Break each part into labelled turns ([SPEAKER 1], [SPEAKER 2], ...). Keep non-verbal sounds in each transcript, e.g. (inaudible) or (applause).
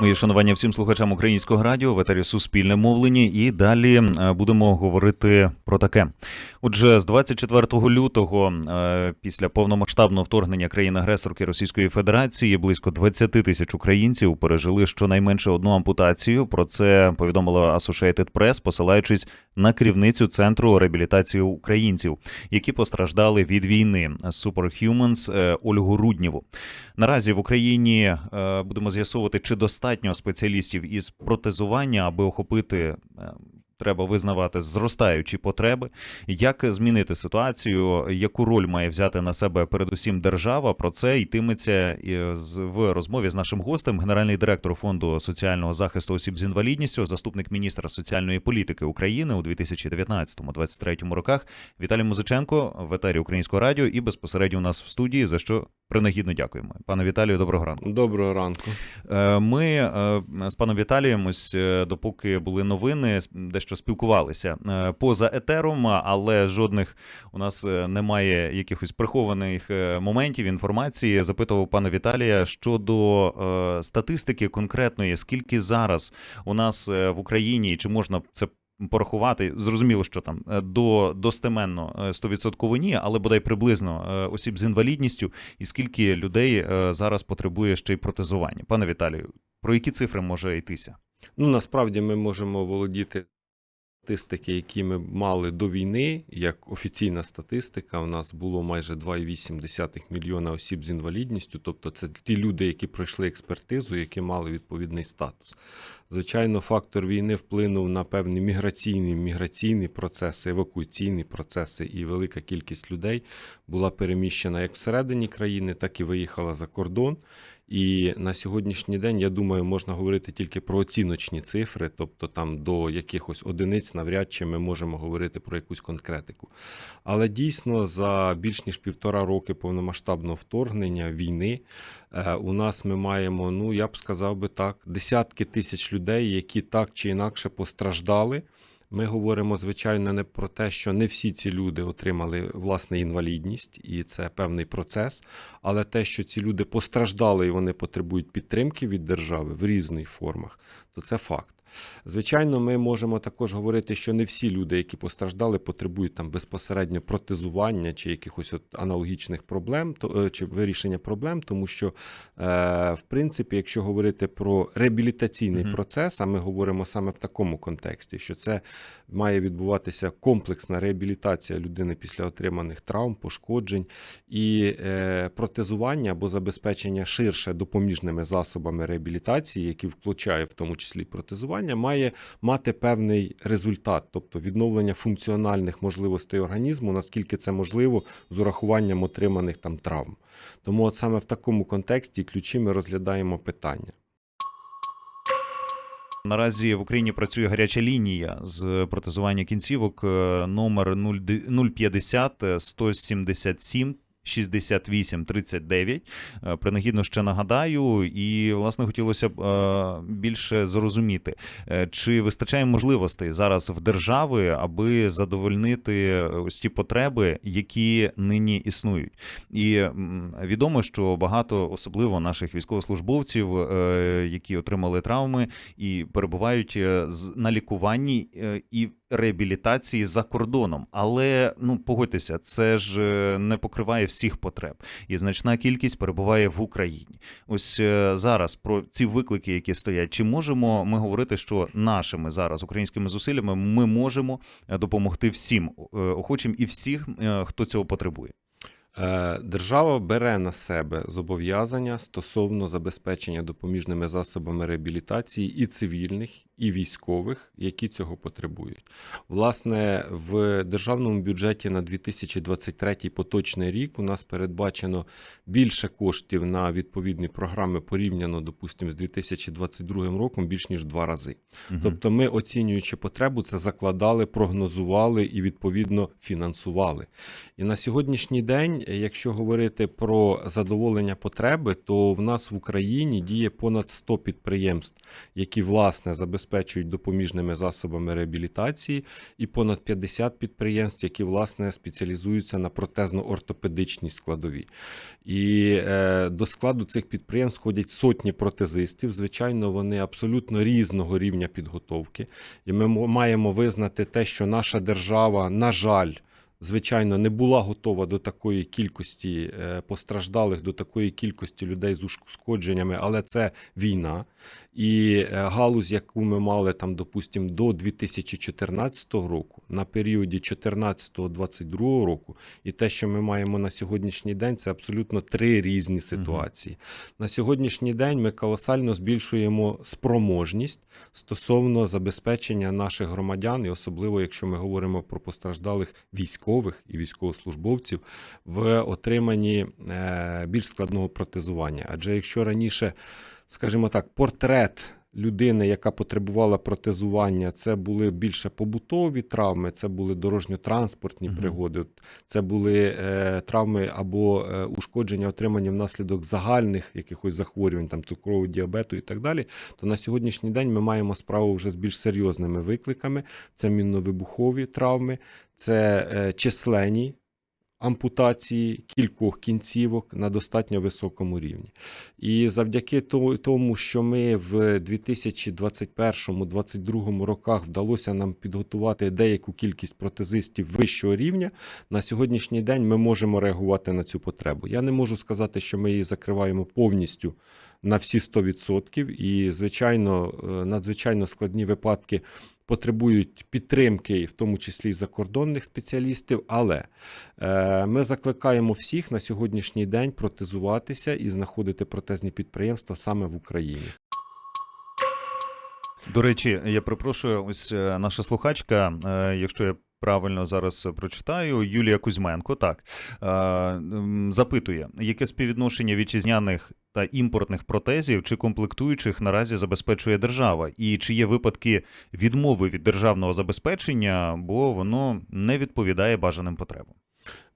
[SPEAKER 1] Мої шанування всім слухачам українського радіо, в етері Суспільне мовлення, і далі е, будемо говорити про таке. Отже, з 24 лютого, е, після повномасштабного вторгнення країни-агресорки Російської Федерації, близько 20 тисяч українців пережили щонайменше одну ампутацію. Про це повідомила Associated Press, посилаючись на керівницю центру реабілітації українців, які постраждали від війни Superhumans е, Ольгу Руднєву. Наразі в Україні будемо з'ясовувати, чи достатньо спеціалістів із протезування, аби охопити. Треба визнавати зростаючі потреби, як змінити ситуацію, яку роль має взяти на себе передусім держава. Про це йтиметься з- в розмові з нашим гостем, генеральний директор фонду соціального захисту осіб з інвалідністю, заступник міністра соціальної політики України у 2019-2023 роках. Віталій Музиченко в етері Українського радіо і безпосередньо у нас в студії, за що принагідно дякуємо. Пане Віталію, доброго ранку.
[SPEAKER 2] Доброго ранку.
[SPEAKER 1] Е, Ми е, з паном Віталієм, ось е, допоки були новини, с- дещо спілкувалися е, поза етером, але жодних у нас е, немає якихось прихованих е, моментів інформації. Запитував пана Віталія щодо статистики конкретної, скільки зараз у нас в Україні, чи можна це. Порахувати зрозуміло, що там до достеменно е, 100% ні, але бодай приблизно осіб з інвалідністю, і скільки людей зараз потребує ще й протезування. Пане Віталію, про які цифри може йтися?
[SPEAKER 2] Ну насправді ми можемо володіти статистики, які ми мали до війни, як офіційна статистика. У нас було майже 2,8 мільйона осіб з інвалідністю. Тобто, це ті люди, які пройшли експертизу, які мали відповідний статус. Звичайно, фактор війни вплинув на певні міграційні міграційні процеси, евакуаційні процеси, і велика кількість людей була переміщена як всередині країни, так і виїхала за кордон. І на сьогоднішній день, я думаю, можна говорити тільки про оціночні цифри, тобто там до якихось одиниць навряд чи ми можемо говорити про якусь конкретику. Але дійсно за більш ніж півтора роки повномасштабного вторгнення війни е, у нас ми маємо, ну я б сказав би так, десятки тисяч людей, які так чи інакше постраждали. Ми говоримо, звичайно, не про те, що не всі ці люди отримали власне інвалідність, і це певний процес, але те, що ці люди постраждали і вони потребують підтримки від держави в різних формах, то це факт. Звичайно, ми можемо також говорити, що не всі люди, які постраждали, потребують там безпосередньо протезування чи якихось от аналогічних проблем, то е, чи вирішення проблем, тому що, е, в принципі, якщо говорити про реабілітаційний
[SPEAKER 1] Мгм.
[SPEAKER 2] процес, а ми говоримо саме в такому контексті, що це має відбуватися комплексна реабілітація людини після отриманих травм, пошкоджень і е, протезування або забезпечення ширше допоміжними засобами реабілітації, які включає в тому числі протезування, має мати певний результат, тобто відновлення функціональних можливостей організму, наскільки це можливо, з урахуванням отриманих там травм. Тому от саме в такому контексті ключі ми розглядаємо питання.
[SPEAKER 1] Наразі в Україні працює гаряча лінія з протезування кінцівок е, номер 0 050 177 68 39. Е, Принагідно ще нагадаю, і власне хотілося б е, більше зрозуміти, е, чи вистачає можливостей зараз в держави, аби задовольнити ось ті потреби, які нині існують. І відомо, що багато, особливо наших військовослужбовців, які отримали травми і перебувають на лікуванні і реабілітації за кордоном. Але ну погодьтеся, це ж не покриває всіх потреб, і значна кількість перебуває в Україні. Ось е, зараз про ці виклики, які стоять, чи можемо ми говорити, що нашими зараз українськими зусиллями ми можемо е, допомогти всім е, охочим і всіх, хто цього потребує.
[SPEAKER 2] Е, Держава бере на себе зобов'язання стосовно забезпечення допоміжними засобами реабілітації і цивільних, і військових, які цього потребують. Власне, в державному бюджеті на 2023 поточний рік у нас передбачено більше коштів на відповідні програми порівняно, допустимо, з 2022 роком більш ніж два рази.
[SPEAKER 1] Мгм.
[SPEAKER 2] Тобто, ми, оцінюючи потребу, це закладали, прогнозували і відповідно фінансували. І на сьогоднішній день якщо говорити про задоволення потреби, то в нас в Україні діє понад 100 підприємств, які власне забезпечують допоміжними засобами реабілітації, і понад 50 підприємств, які власне спеціалізуються на протезно-ортопедичній складовій. І е, до складу цих підприємств входять сотні протезистів. Звичайно, вони абсолютно різного рівня підготовки. І ми маємо визнати те, що наша держава, на жаль, звичайно, не була готова до такої кількості е, постраждалих, до такої кількості людей з ушкодженнями, але це війна. І е, галузь, яку ми мали там, допустимо, до 2014 року, на періоді 14-22 року, і те, що ми маємо на сьогоднішній день, це абсолютно три різні ситуації. На сьогоднішній день ми колосально збільшуємо спроможність стосовно забезпечення наших громадян, і особливо, якщо ми говоримо про постраждалих військових і військовослужбовців, в отриманні е, більш складного протезування. Адже якщо раніше, скажімо так, портрет. Людини, яка потребувала протезування, це були більше побутові травми, це були дорожньо-транспортні пригоди, це були е, травми або е, ушкодження, отримані внаслідок загальних якихось захворювань, там цукрового діабету і так далі. То на сьогоднішній день ми маємо справу вже з більш серйозними викликами: це мінно-вибухові травми, це е, численні ампутації кількох кінцівок на достатньо високому рівні. І завдяки тому, що ми в 2021-2022 роках вдалося нам підготувати деяку кількість протезистів вищого рівня, на сьогоднішній день ми можемо реагувати на цю потребу. Я не можу сказати, що ми її закриваємо повністю на всі 100%. І, звичайно, е, надзвичайно складні випадки потребують підтримки, в тому числі закордонних спеціалістів. Але е, ми закликаємо всіх на сьогоднішній день протезуватися і знаходити протезні підприємства саме в Україні.
[SPEAKER 1] До речі, я перепрошую, ось е, наша слухачка, е, якщо я правильно зараз прочитаю, Юлія Кузьменко, так е, запитує, яке співвідношення вітчизняних та імпортних протезів чи комплектуючих наразі забезпечує держава, і чи є випадки відмови від державного забезпечення, бо воно не відповідає бажаним потребам.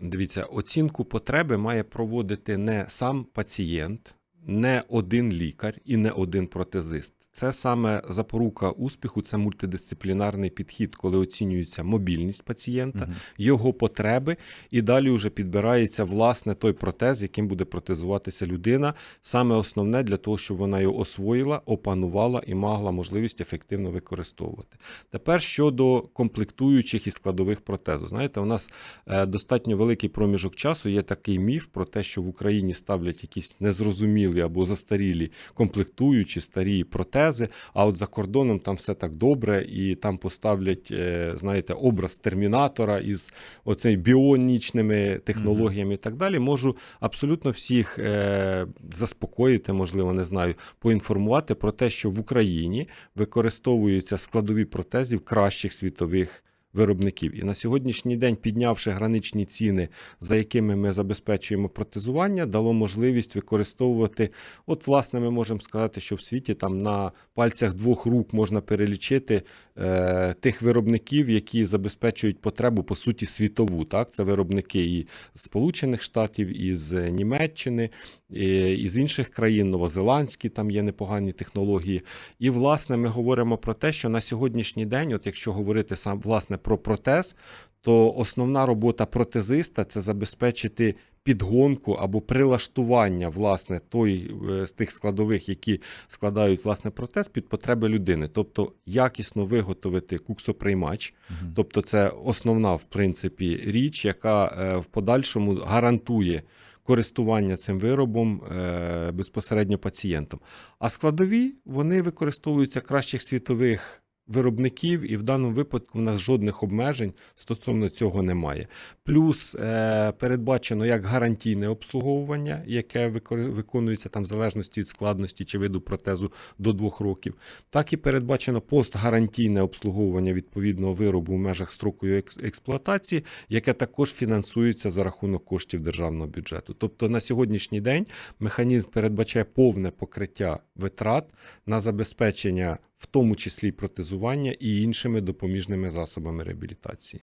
[SPEAKER 2] Дивіться, оцінку потреби має проводити не сам пацієнт, не один лікар і не один протезист. Це саме запорука успіху, це мультидисциплінарний підхід, коли оцінюється мобільність пацієнта,
[SPEAKER 1] Мгм.
[SPEAKER 2] його потреби, і далі вже підбирається власне той протез, яким буде протезуватися людина. Саме основне для того, щоб вона його освоїла, опанувала і мала можливість ефективно використовувати. Тепер щодо комплектуючих і складових протезу. Знаєте, у нас е, достатньо великий проміжок часу. Є такий міф про те, що в Україні ставлять якісь незрозумілі або застарілі комплектуючі старі протези. А от за кордоном там все так добре, і там поставлять, е, знаєте, образ термінатора із оцей біонічними технологіями і так далі. Можу абсолютно всіх е, заспокоїти, можливо, не знаю, поінформувати про те, що в Україні використовуються складові протезів кращих світових. Виробників і на сьогоднішній день, піднявши граничні ціни, за якими ми забезпечуємо протезування, дало можливість використовувати. От, власне, ми можемо сказати, що в світі там на пальцях двох рук можна перелічити е, тих виробників, які забезпечують потребу по суті світову. Так, це виробники і з Сполучених Штатів, і з Німеччини, і, і з інших країн, новозеландські там є непогані технології. І власне ми говоримо про те, що на сьогоднішній день, от якщо говорити сам власне про протез, то основна робота протезиста це забезпечити підгонку або прилаштування власне той е, з тих складових, які складають власне протез під потреби людини, тобто якісно виготовити куксоприймач,
[SPEAKER 1] Мгм.
[SPEAKER 2] Тобто, це основна, в принципі, річ, яка е, в подальшому гарантує користування цим виробом е, безпосередньо пацієнтом. А складові вони використовуються кращих світових виробників, і в даному випадку в нас жодних обмежень стосовно цього немає. Плюс е, передбачено як гарантійне обслуговування, яке виконується там в залежності від складності чи виду протезу до двох років, так і передбачено постгарантійне обслуговування відповідного виробу в межах строку експлуатації, яке також фінансується за рахунок коштів державного бюджету. Тобто на сьогоднішній день механізм передбачає повне покриття витрат на забезпечення, в тому числі протезування і іншими допоміжними засобами реабілітації.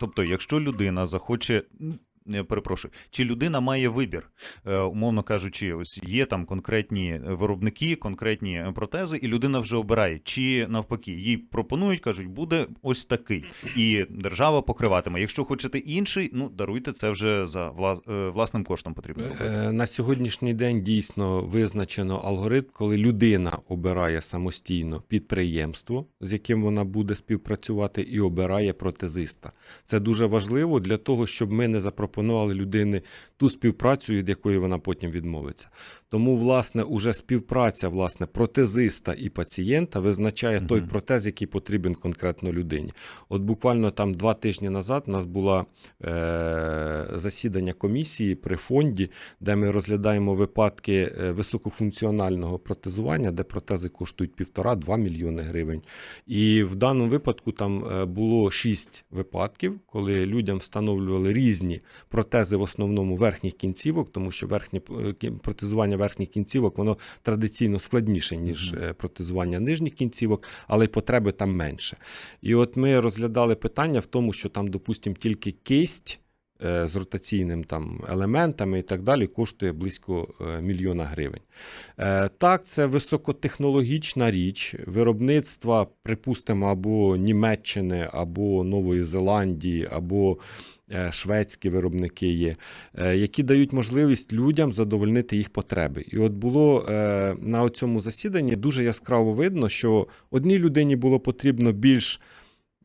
[SPEAKER 1] Тобто, якщо людина захоче. Я перепрошую, чи людина має вибір, е, умовно кажучи, ось є там конкретні виробники, конкретні е, протези, і людина вже обирає, чи навпаки, їй пропонують, кажуть, буде ось такий, і держава покриватиме. Якщо хочете інший, ну даруйте це вже за влас, е, власним коштом потрібно. робити.
[SPEAKER 2] Е, На сьогоднішній день дійсно визначено алгоритм, коли людина обирає самостійно підприємство, з яким вона буде співпрацювати, і обирає протезиста. Це дуже важливо для того, щоб ми не запропонували людини ту співпрацю, від якої вона потім відмовиться. Тому, власне, уже співпраця власне протезиста і пацієнта визначає той протез, який потрібен конкретно людині. От буквально там два тижні назад у нас було е, засідання комісії при фонді, де ми розглядаємо випадки е, високофункціонального протезування, де протези коштують півтора-два мільйони гривень. І в даному випадку там е, було шість випадків, коли людям встановлювали різні протези в основному верхніх кінцівок, тому що верхнє е, протезування верхніх кінцівок воно традиційно складніше, ніж е, протезування нижніх кінцівок, але й потреби там менше. І от ми розглядали питання в тому, що там, допустимо, тільки кисть з ротаційним там елементами і так далі коштує близько е, мільйона гривень. Е, Так, це високотехнологічна річ виробництва, припустимо, або Німеччини, або Нової Зеландії, або е, шведські виробники є, е, які дають можливість людям задовольнити їх потреби. І от було е, на цьому засіданні дуже яскраво видно, що одній людині було потрібно більш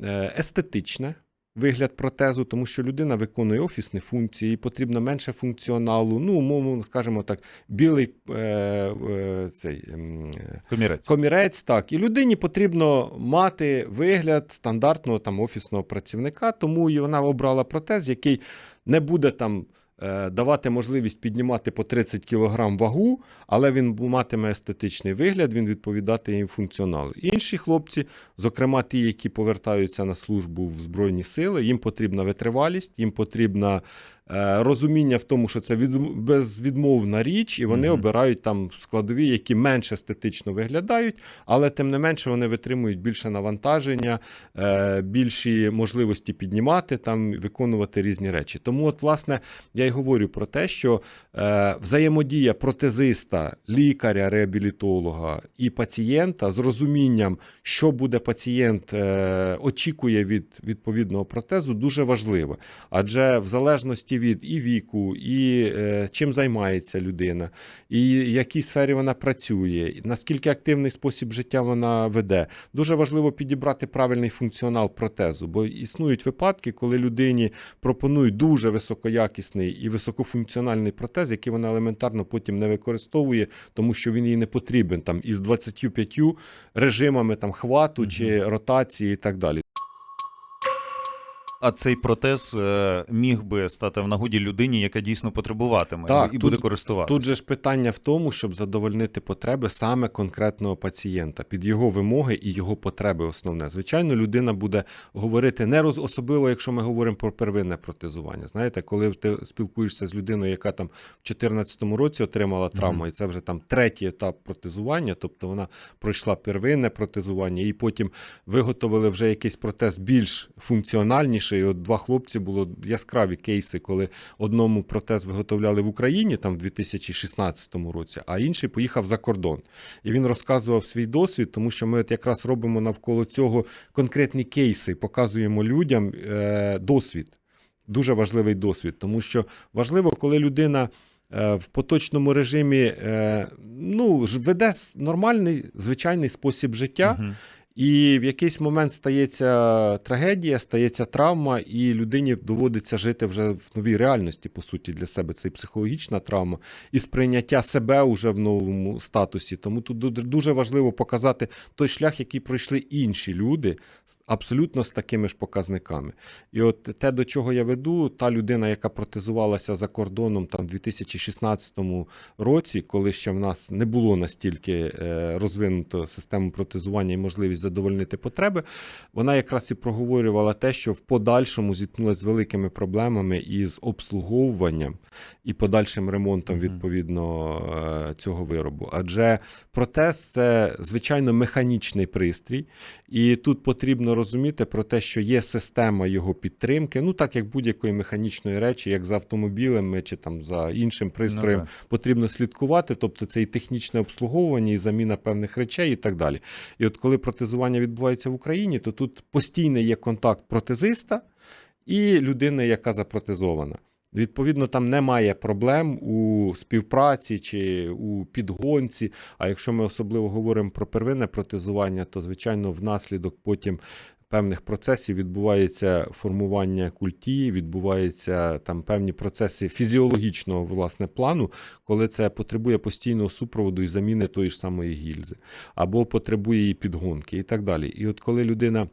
[SPEAKER 2] е, естетичне. Вигляд протезу, тому що людина виконує офісні функції, їй потрібно менше функціоналу. Ну, умовно скажімо так, білий е, е, цей, е,
[SPEAKER 1] Комірець.
[SPEAKER 2] комірець, так. І людині потрібно мати вигляд стандартного там офісного працівника, тому і вона обрала протез, який не буде там. Е, Давати можливість піднімати по 30 кг вагу, але він матиме естетичний вигляд, він відповідатиме функціоналу. Інші хлопці, зокрема ті, які повертаються на службу в Збройні Сили, їм потрібна витривалість, їм потрібна розуміння в тому, що це від, безвідмовна річ, і вони
[SPEAKER 1] Мгм.
[SPEAKER 2] обирають там складові, які менш естетично виглядають, але тим не менше вони витримують більше навантаження, е, більші можливості піднімати, там, виконувати різні речі. Тому, от, власне, я й говорю про те, що е, взаємодія протезиста, лікаря, реабілітолога і пацієнта з розумінням, що буде пацієнт е, очікує від відповідного протезу, дуже важливо. Адже в залежності від і віку, і е, чим займається людина, і в якій сфері вона працює, наскільки активний спосіб життя вона веде, дуже важливо підібрати правильний функціонал протезу, бо існують випадки, коли людині пропонують дуже високоякісний і високофункціональний протез, який вона елементарно потім не використовує, тому що він їй не потрібен там із 25 режимами там хвату чи ротації і так далі.
[SPEAKER 1] А цей протез е, міг би стати в нагоді людині, яка дійсно потребуватиме
[SPEAKER 2] Так,
[SPEAKER 1] і
[SPEAKER 2] тут-
[SPEAKER 1] буде користуватися.
[SPEAKER 2] Тут же ж питання в тому, щоб задовольнити потреби саме конкретного пацієнта під його вимоги і його потреби основне. Звичайно, людина буде говорити не роз... особливо, якщо ми говоримо про первинне протезування. Знаєте, коли ти спілкуєшся з людиною, яка там в 2014 році отримала травму,
[SPEAKER 1] Мгм.
[SPEAKER 2] і це вже там третій етап протезування, тобто вона пройшла первинне протезування, і потім виготовили вже якийсь протез більш функціональніший. І от два хлопці було яскраві кейси, коли одному протез виготовляли в Україні там в 2016 році, а інший поїхав за кордон. І він розказував свій досвід, тому що ми от якраз робимо навколо цього конкретні кейси, показуємо людям е, досвід. Дуже важливий досвід, тому що важливо, коли людина. е, В поточному режимі е, ну, веде нормальний звичайний спосіб життя,
[SPEAKER 1] Мгм.
[SPEAKER 2] І в якийсь момент стається трагедія, стається травма, і людині доводиться жити вже в новій реальності, по суті, для себе це і психологічна травма, і сприйняття себе вже в новому статусі. Тому тут дуже важливо показати той шлях, який пройшли інші люди, абсолютно з такими ж показниками. І от те, до чого я веду, та людина, яка протезувалася за кордоном там в 2016 році, коли ще в нас не було настільки е, розвинуто систему протезування і можливість задовольнити потреби. Вона якраз і проговорювала те, що в подальшому зіткнулася з великими проблемами із обслуговуванням і подальшим ремонтом відповідно е, цього виробу. Адже протез це звичайно механічний пристрій, і тут потрібно розуміти про те, що є система його підтримки, ну так як будь-якої механічної речі, як з автомобілем чи там за іншим пристроєм,
[SPEAKER 1] Ну,
[SPEAKER 2] потрібно слідкувати, тобто це і технічне обслуговування, і заміна певних речей, і так далі. І от коли протезування відбувається в Україні, то тут постійний є контакт протезиста і людини, яка запротезована. Відповідно, там немає проблем у співпраці чи у підгонці. А якщо ми особливо говоримо про первинне протезування, то звичайно внаслідок потім певних процесів відбувається формування культії, відбуваються там певні процеси фізіологічного власне плану, коли це потребує постійного супроводу і заміни тої ж самої гільзи, або потребує її підгонки і так далі. І от коли людина.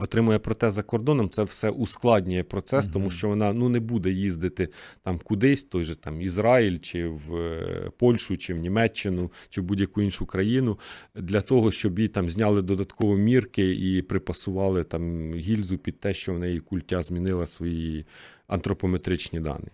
[SPEAKER 2] Отримує протез за кордоном, це все ускладнює процес,
[SPEAKER 1] Мгм.
[SPEAKER 2] тому що вона ну не буде їздити там кудись, той же там Ізраїль, чи в е, Польщу, чи в Німеччину, чи в будь-яку іншу країну для того, щоб їй там зняли додаткові мірки і припасували там гільзу під те, що в неї культя змінила свої антропометричні дані.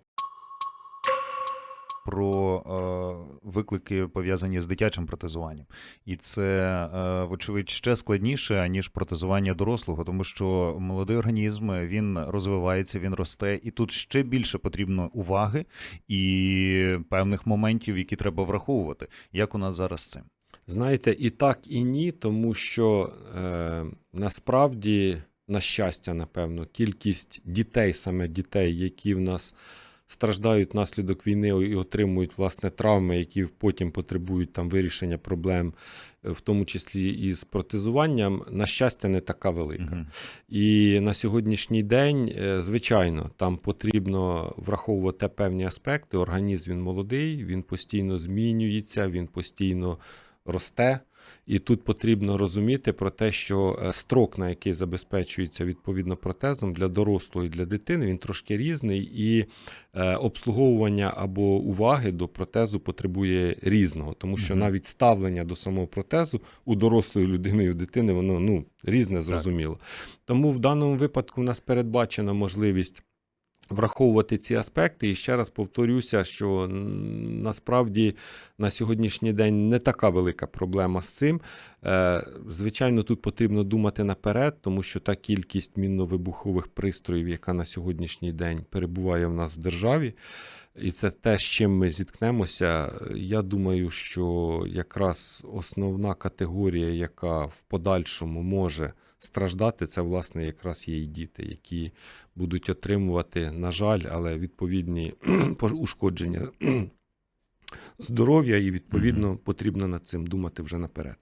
[SPEAKER 1] Про е, виклики пов'язані з дитячим протезуванням. І це, е, вочевидь, ще складніше, ніж протезування дорослого, тому що молодий організм він розвивається, він росте, і тут ще більше потрібно уваги і певних моментів, які треба враховувати. Як у нас зараз цим?
[SPEAKER 2] Знаєте, і так, і ні, тому що е, насправді, на щастя, напевно, кількість дітей, саме дітей, які в нас страждають внаслідок війни і отримують власне травми, які потім потребують там вирішення проблем, е, в тому числі і з протезуванням, на щастя, не така велика.
[SPEAKER 1] Мгм.
[SPEAKER 2] І на сьогоднішній день, е, звичайно, там потрібно враховувати певні аспекти. Організм він молодий, він постійно змінюється, він постійно росте. І тут потрібно розуміти про те, що е, строк, на який забезпечується відповідно протезом для дорослої і для дитини, він трошки різний, і е, обслуговування або уваги до протезу потребує різного, тому що навіть ставлення до самого протезу у дорослої людини і у дитини воно ну різне, зрозуміло. Тому в даному випадку в нас передбачена можливість. Враховувати ці аспекти, і ще раз повторюся, що насправді на сьогоднішній день не така велика проблема з цим. Е, Звичайно, тут потрібно думати наперед, тому що та кількість мінно-вибухових пристроїв, яка на сьогоднішній день перебуває в нас в державі, і це те, з чим ми зіткнемося. Я думаю, що якраз основна категорія, яка в подальшому може страждати, це власне якраз є і діти, які будуть отримувати, на жаль, але відповідні (clears throat) ушкодження (clears throat) здоров'я, і відповідно потрібно над цим думати вже наперед.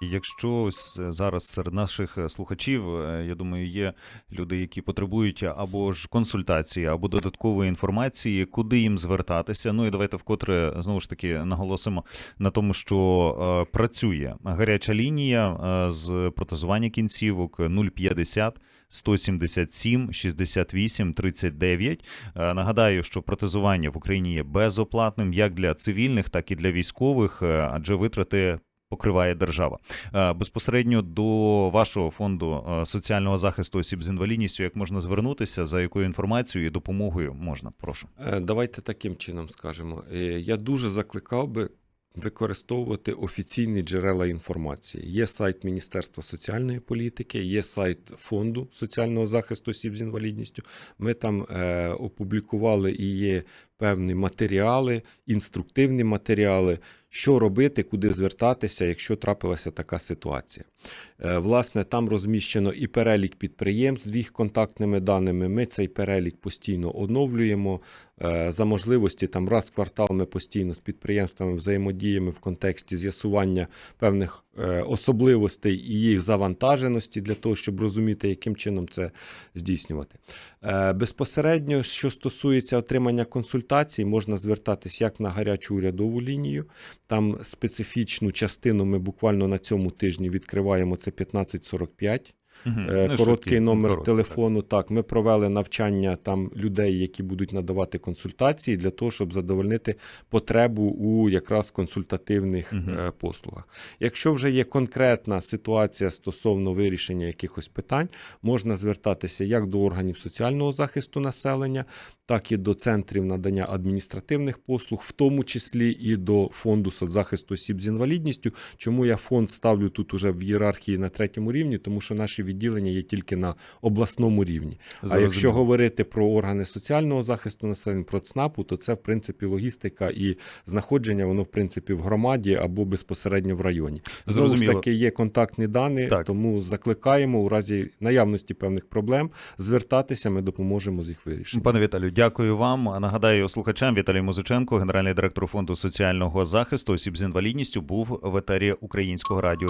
[SPEAKER 1] І Якщо ось зараз серед наших е, слухачів, е, я думаю, є люди, які потребують або ж консультації, або додаткової інформації, куди їм звертатися. Ну і давайте вкотре знову ж таки наголосимо на тому, що е, працює гаряча лінія е, з протезування кінцівок 050 177 68 39. Е, Нагадаю, що протезування в Україні є безоплатним як для цивільних, так і для військових, е, адже витрати покриває держава. Е, Безпосередньо до вашого фонду е, соціального захисту осіб з інвалідністю, як можна звернутися, за якою інформацією і допомогою можна? Прошу.
[SPEAKER 2] Е, Давайте таким чином скажемо. Я дуже закликав би використовувати офіційні джерела інформації. Є сайт Міністерства соціальної політики, є сайт фонду соціального захисту осіб з інвалідністю. Ми там е, опублікували і є певні матеріали, інструктивні матеріали, що робити, куди звертатися, якщо трапилася така ситуація. Е, Власне, там розміщено і перелік підприємств з їх контактними даними. Ми цей перелік постійно оновлюємо. Е, За можливості, там раз в квартал ми постійно з підприємствами взаємодіємо в контексті з'ясування певних е, особливостей і їх завантаженості для того, щоб розуміти, яким чином це здійснювати. Е, Безпосередньо, що стосується отримання консультацій, можна звертатись як на гарячу урядову лінію. Там специфічну частину ми буквально на цьому тижні відкриваємо це 1545.
[SPEAKER 1] Ну,
[SPEAKER 2] Короткий номер
[SPEAKER 1] короткі,
[SPEAKER 2] телефону. Так. ми провели навчання там людей, які будуть надавати консультації для того, щоб задовольнити потребу у якраз консультативних е, послугах. Якщо вже є конкретна ситуація стосовно вирішення якихось питань, можна звертатися як до органів соціального захисту населення, так і до центрів надання адміністративних послуг, в тому числі і до фонду соцзахисту осіб з інвалідністю. Чому я фонд ставлю тут уже в ієрархії на третьому рівні, тому що наші відділення є тільки на обласному рівні. А якщо говорити про органи соціального захисту населення, про ЦНАПу, то це в принципі логістика і знаходження, воно в принципі в громаді або безпосередньо в районі. Знову ж
[SPEAKER 1] Зрозуміло.
[SPEAKER 2] таки, є контактні дані,
[SPEAKER 1] Так.
[SPEAKER 2] тому закликаємо у разі наявності певних проблем звертатися. Ми допоможемо з їх вирішенням.
[SPEAKER 1] Пане Віталію, дякую вам. Нагадаю слухачам Віталій Музиченко, генеральний директор фонду соціального захисту осіб з інвалідністю, був в етері українського радіо.